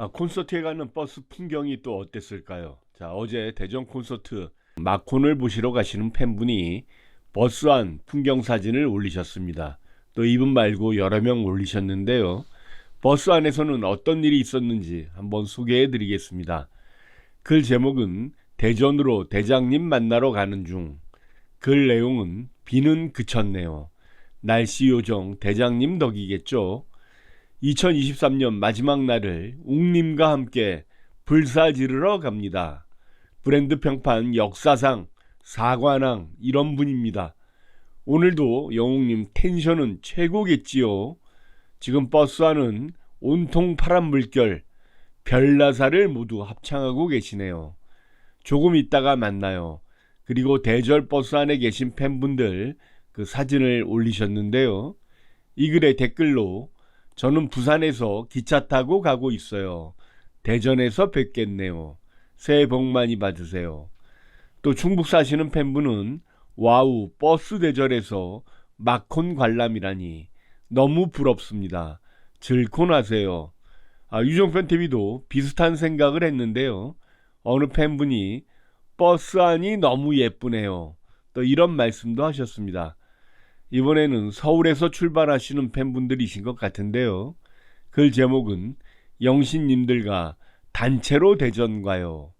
아, 콘서트에 가는 버스 풍경이 또 어땠을까요? 자, 어제 대전 콘서트 마콘을 보시러 가시는 팬분이 버스 안 풍경 사진을 올리셨습니다. 또 이분 말고 여러 명 올리셨는데요. 버스 안에서는 어떤 일이 있었는지 한번 소개해 드리겠습니다. 글 제목은 대전으로 대장님 만나러 가는 중. 글 내용은 비는 그쳤네요. 날씨 요정 대장님 덕이겠죠. 2023년 마지막 날을 웅님과 함께 불사 지르러 갑니다. 브랜드 평판 역사상 사관왕 이런 분입니다. 오늘도 영웅님 텐션은 최고겠지요. 지금 버스 안은 온통 파란 물결 별나사를 모두 합창하고 계시네요. 조금 있다가 만나요. 그리고 대절 버스 안에 계신 팬분들 그 사진을 올리셨는데요. 이 글의 댓글로 저는 부산에서 기차 타고 가고 있어요. 대전에서 뵙겠네요. 새해 복 많이 받으세요. 또 충북 사시는 팬분은 와우 버스 대절에서 마콘 관람이라니 너무 부럽습니다. 즐콘 하세요. 아, 유종편 TV도 비슷한 생각을 했는데요. 어느 팬분이 버스 안이 너무 예쁘네요. 또 이런 말씀도 하셨습니다. 이번에는 서울에서 출발하시는 팬분들이신 것 같은데요. 글 제목은 영신님들과 단체로 대전 가요.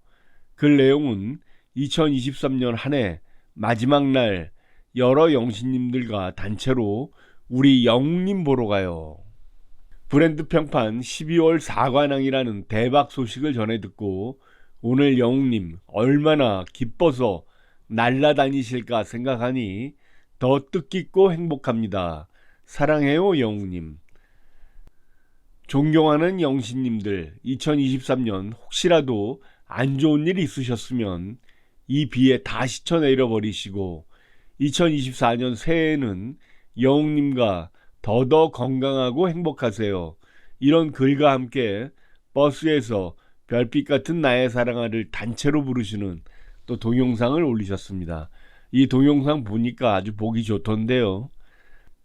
글 내용은 2023년 한 해 마지막 날 여러 영신님들과 단체로 우리 영웅님 보러 가요. 브랜드 평판 12월 4관왕이라는 대박 소식을 전해 듣고 오늘 영웅님 얼마나 기뻐서 날라다니실까 생각하니 더 뜻깊고 행복합니다. 사랑해요, 영웅님. 존경하는 영신님들, 2023년 혹시라도 안 좋은 일 있으셨으면 이 비에 다 씻어내려 버리시고 2024년 새해에는 영웅님과 더더 건강하고 행복하세요. 이런 글과 함께 버스에서 별빛 같은 나의 사랑아를 단체로 부르시는 또 동영상을 올리셨습니다. 이 동영상 보니까 아주 보기 좋던데요.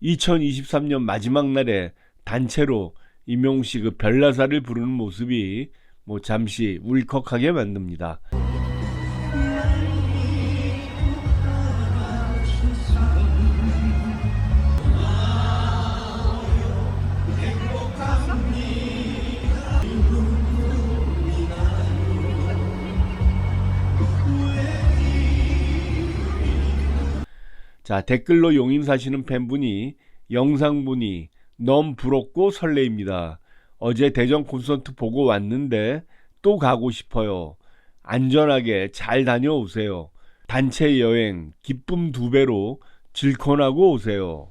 2023년 마지막 날에 단체로 임용 씨 그 별나사를 부르는 모습이 뭐 잠시 울컥하게 만듭니다. 자, 댓글로 용인 사시는 팬분이 영상분이 너무 부럽고 설레입니다. 어제 대전 콘서트 보고 왔는데 또 가고 싶어요. 안전하게 잘 다녀오세요. 단체 여행 기쁨 두 배로 질콘하고 오세요.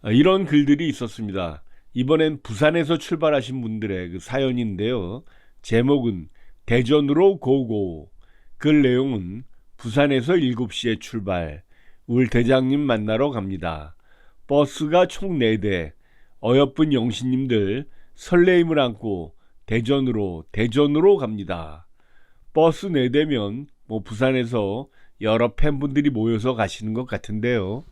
아, 이런 글들이 있었습니다. 이번엔 부산에서 출발하신 분들의 그 사연인데요. 제목은 대전으로 고고. 글 내용은 부산에서 7시에 출발. 울 대장님 만나러 갑니다. 버스가 총 4대. 어여쁜 영신님들 설레임을 안고 대전으로 대전으로 갑니다. 버스 4대면 뭐 부산에서 여러 팬분들이 모여서 가시는 것 같은데요.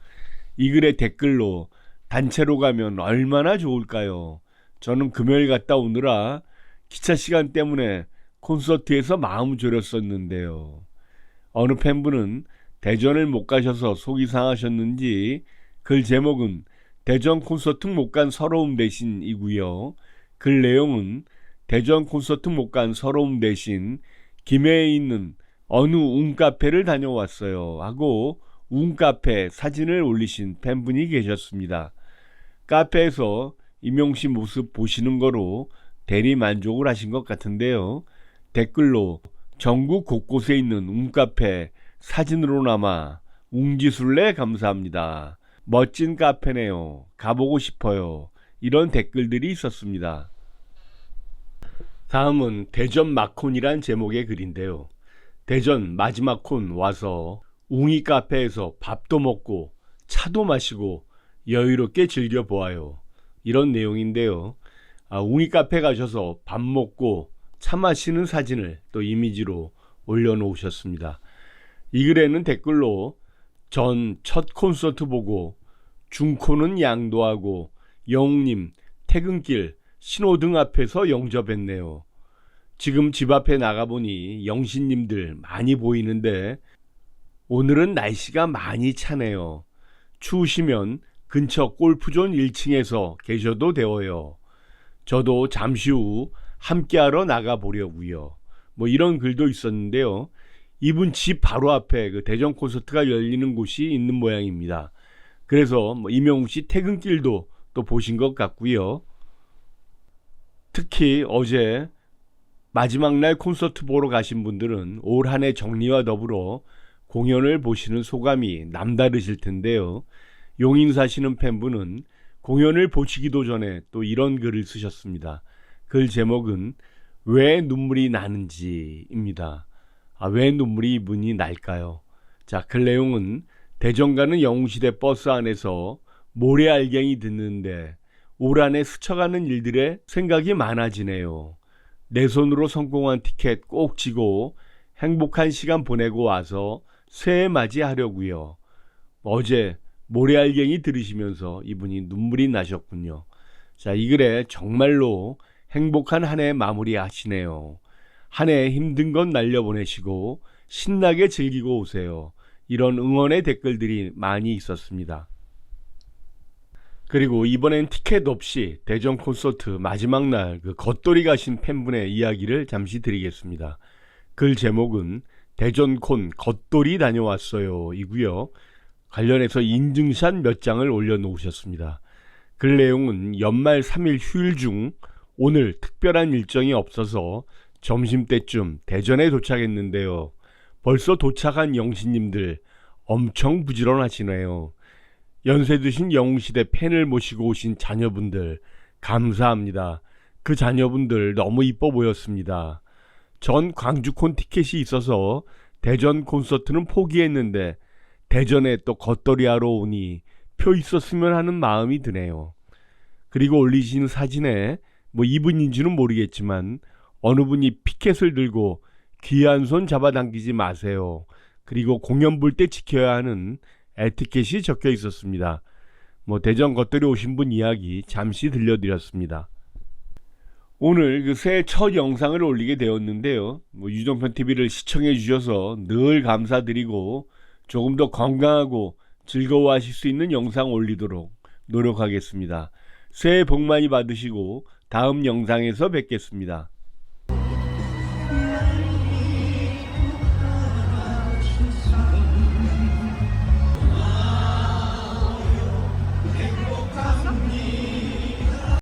이 글의 댓글로 단체로 가면 얼마나 좋을까요? 저는 금요일 갔다 오느라 기차 시간 때문에 콘서트에서 마음 졸였었는데요. 어느 팬분은 대전을 못 가셔서 속이 상하셨는지 글 제목은 대전 콘서트 못 간 서러움 대신이고요. 글 내용은 대전 콘서트 못 간 서러움 대신 김해에 있는 어느 웅카페를 다녀왔어요 하고 웅카페 사진을 올리신 팬분이 계셨습니다. 카페에서 임용 씨 모습 보시는 거로 대리 만족을 하신 것 같은데요. 댓글로 전국 곳곳에 있는 웅카페 사진으로나마 웅지술래 감사합니다. 멋진 카페네요. 가보고 싶어요. 이런 댓글들이 있었습니다. 다음은 대전 마콘이란 제목의 글인데요. 대전 마지막 콘 와서 웅이 카페에서 밥도 먹고 차도 마시고 여유롭게 즐겨보아요. 이런 내용인데요. 아, 웅이 카페 가셔서 밥 먹고 차 마시는 사진을 또 이미지로 올려놓으셨습니다. 이 글에는 댓글로 전 첫 콘서트 보고 중코는 양도하고 영웅님 퇴근길 신호등 앞에서 영접했네요. 지금 집 앞에 나가보니 영신님들 많이 보이는데 오늘은 날씨가 많이 차네요. 추우시면 근처 골프존 1층에서 계셔도 되어요. 저도 잠시 후 함께하러 나가 보려고요. 뭐 이런 글도 있었는데요. 이분 집 바로 앞에 그 대전 콘서트가 열리는 곳이 있는 모양입니다. 그래서 뭐 이명웅 씨 퇴근길도 또 보신 것 같고요. 특히 어제 마지막 날 콘서트 보러 가신 분들은 올 한 해 정리와 더불어 공연을 보시는 소감이 남다르실 텐데요. 용인 사시는 팬분은 공연을 보시기도 전에 또 이런 글을 쓰셨습니다. 글 제목은 왜 눈물이 나는지입니다. 아, 왜 눈물이 이분이 날까요? 자, 글 내용은 대전 가는 영웅시대 버스 안에서 모래 알갱이 듣는데 올 한해 스쳐가는 일들에 생각이 많아지네요. 내 손으로 성공한 티켓 꼭 쥐고 행복한 시간 보내고 와서 새해 맞이하려고요. 어제 모래알갱이 들으시면서 이분이 눈물이 나셨군요. 자, 이 글에 정말로 행복한 한 해 마무리 하시네요. 한 해 힘든 건 날려보내시고 신나게 즐기고 오세요. 이런 응원의 댓글들이 많이 있었습니다. 그리고 이번엔 티켓 없이 대전 콘서트 마지막 날 그 겉돌이 가신 팬분의 이야기를 잠시 드리겠습니다. 글 제목은 대전콘 겉돌이 다녀왔어요 이고요. 관련해서 인증샷 몇 장을 올려놓으셨습니다. 글 내용은 연말 3일 휴일 중 오늘 특별한 일정이 없어서 점심때쯤 대전에 도착했는데요. 벌써 도착한 영신님들 엄청 부지런하시네요. 연세 드신 영웅시대 팬을 모시고 오신 자녀분들 감사합니다. 그 자녀분들 너무 이뻐 보였습니다. 전 광주콘 티켓이 있어서 대전 콘서트는 포기했는데 대전에 또 겉돌이 하러 오니 표 있었으면 하는 마음이 드네요. 그리고 올리신 사진에 뭐 이분인지는 모르겠지만 어느 분이 피켓을 들고 귀한 손 잡아당기지 마세요. 그리고 공연 볼 때 지켜야 하는 에티켓이 적혀 있었습니다. 뭐 대전 겉돌이 오신 분 이야기 잠시 들려드렸습니다. 오늘 그 새해 첫 영상을 올리게 되었는데요. 뭐 유정편 TV를 시청해 주셔서 늘 감사드리고 조금 더 건강하고 즐거워하실 수 있는 영상 올리도록 노력하겠습니다. 새해 복 많이 받으시고 다음 영상에서 뵙겠습니다.